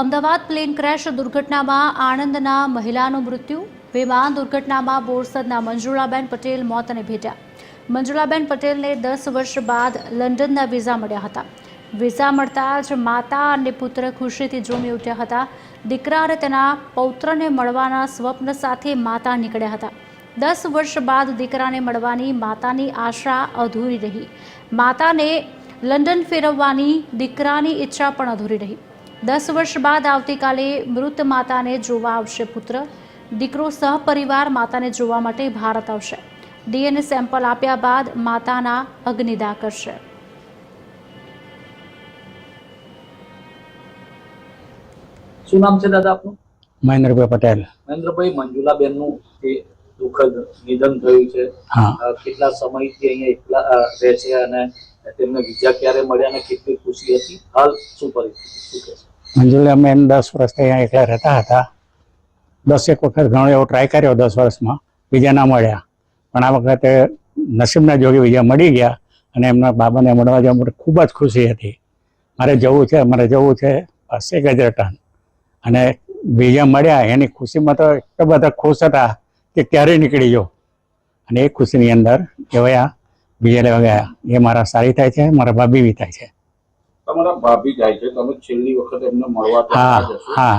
Ahmedabad plane crash દુર્ઘટનામાં આણંદના મહિલાનું મૃત્યુ, વિમાન દુર્ઘટનામાં બોરસદના મંજુળાબેન પટેલ મોતને ભેટ્યા. મંજુળાબેન પટેલને દસ વર્ષ બાદ લંડનના વિઝા મળ્યા હતા. વિઝા મળતા જ માતા અને પુત્ર ખુશીથી ઝૂમી ઉઠ્યા હતા. દીકરા અને તેના પૌત્રને મળવાના સ્વપ્ન સાથે માતા નીકળ્યા હતા. દસ વર્ષ બાદ દીકરાને મળવાની માતાની આશા અધૂરી રહી. માતાને લંડન ફેરવવાની દીકરાની ઈચ્છા પણ અધૂરી રહી. દસ વર્ષ બાદ આવતીકાલે મૃત માતાને જોવા આવશે પુત્ર. દીકરો સહપરિવાર માતાને જોવા માટે ભારત આવશે. ડીએનએ સેમ્પલ આપ્યા બાદ માતાના અગ્નિદા કરશે શું નામ છે દાદા આપનું? મહેન્દ્રભાઈ પટેલ. મહેન્દ્રભાઈ મંજુલાબેનનું જે દુઃખદ નિધન થયું છે. કેટલા સમયથી અહીંયા એકલા રહે છે અને તેમને બીજા ક્યારે મળ્યા અને કેટલી ખુશી હતી? હાલ શું પરિસ્થિતિ? શું કહેશો? મંજુલા એમ દસ વર્ષથી અહીંયા એકલા રહેતા હતા. દસેક વખત ઘણો એવો ટ્રાય કર્યો દસ વર્ષમાં. બીજા ના મળ્યા. પણ આ વખતે નસીબના જોગે બીજા મળી ગયા અને એમના બાબાને મળવા જવા માટે ખૂબ જ ખુશી હતી. મારે જવું છે, મારે જવું છે એક જ રટન અને બીજા મળ્યા, એની ખુશીમાં તો એટલા બધા ખુશ હતા કે ક્યારે નીકળી જાઓ અને એ ખુશીની અંદર એવા બીજા લેવા ગયા એ મારા સારી થાય છે, મારા ભાભી બી થાય છે. તમારા ભાભી જાય છે તમે છેલ્લી વખત એમને મળવા હા હા.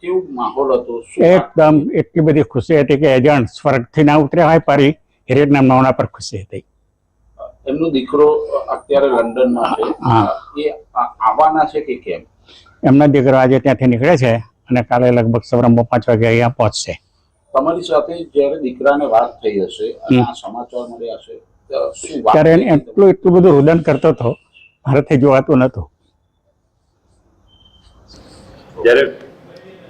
કેવું માહોલ હતો? એકદમ એટલી બધી ખુશી હતી કે એજન્ટ સ્વર્ગથી ના ઉતર્યા હોય પારી રીતના માવણા પર ખુશી હતી. એમનો દીકરો અત્યારે લંડનમાં છે. એ આવવાના છે કે કેમ? એમના દીકરો આજે ત્યાંથી નીકળે છે અને કાલે લગભગ સવારમાં પાંચ વાગે અહીંયા પહોંચશે. તમારી સાથે જ્યારે દીકરાને વાત થઈ હશે અને આ સમાચાર મળ્યા હશે ત્યારે એટલું એટલું બધું રુદન કરતો હતો મારાથી જોવાતું નહોતું. જ્યારે